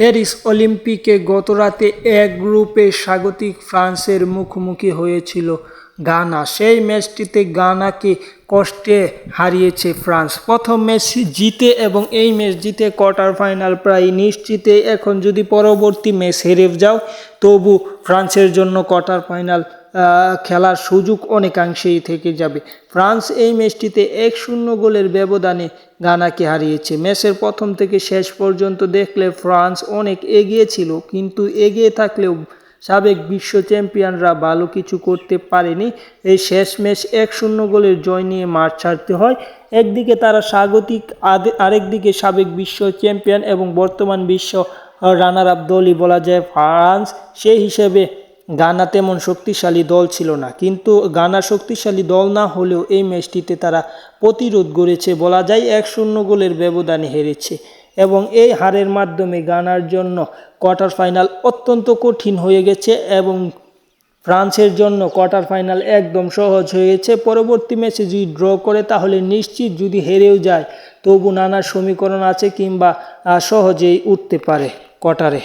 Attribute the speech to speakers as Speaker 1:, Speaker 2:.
Speaker 1: Paris অলিম্পিকে গতরাতে এক গ্রুপে স্বাগতিক ফ্রান্সের মুখোমুখি হয়েছিল। গানা। সেই ম্যাচটিতে গানাকে কষ্টে হারিয়েছে ফ্রান্স। প্রথম ম্যাচ জিতে এবং এই ম্যাচ জিতে কোয়ার্টার ফাইনাল প্রায় নিশ্চিত। এখন যদি পরবর্তী ম্যাচ হেরে যাও, তবু ফ্রান্সের জন্য কোয়ার্টার ফাইনাল খেলার সুযোগ অনেকাংশেই থেকে যাবে। ফ্রান্স এই ম্যাচটিতে এক শূন্য গোলের ব্যবধানে গানাকে হারিয়েছে। ম্যাচের প্রথম থেকে শেষ পর্যন্ত দেখলে ফ্রান্স অনেক এগিয়ে ছিল, কিন্তু এগিয়ে থাকলেও সাবেক বিশ্ব চ্যাম্পিয়নরা ভালো কিছু করতে পারেনি। এই শেষ ম্যাচ এক শূন্য গোলের জয় নিয়ে মাঠ ছাড়তে হয়। একদিকে তারা স্বাগতিক আরেকদিকে সাবেক বিশ্ব চ্যাম্পিয়ন এবং বর্তমান বিশ্ব রানার আপ দলই বলা যায় ফ্রান্স। সেই হিসেবে গানা তেমন শক্তিশালী দল ছিল না। কিন্তু গানা শক্তিশালী দল না হলেও এই ম্যাচটিতে তারা প্রতিরোধ গড়েছে বলা যায়। এক শূন্য গোলের ব্যবধানে হেরেছে। এবং এই হারের মাধ্যমে গানার জন্য কোয়ার্টার ফাইনাল অত্যন্ত কঠিন হয়ে গেছে এবং ফ্রান্সের জন্য কোয়ার্টার ফাইনাল একদম সহজ হয়ে গেছে। পরবর্তী ম্যাচে যদি ড্র করে তাহলে নিশ্চিত যদি হেরেও যায়, তবু নানা সমীকরণ আছে কিংবা সহজেই উঠতে পারে কোয়ার্টারে।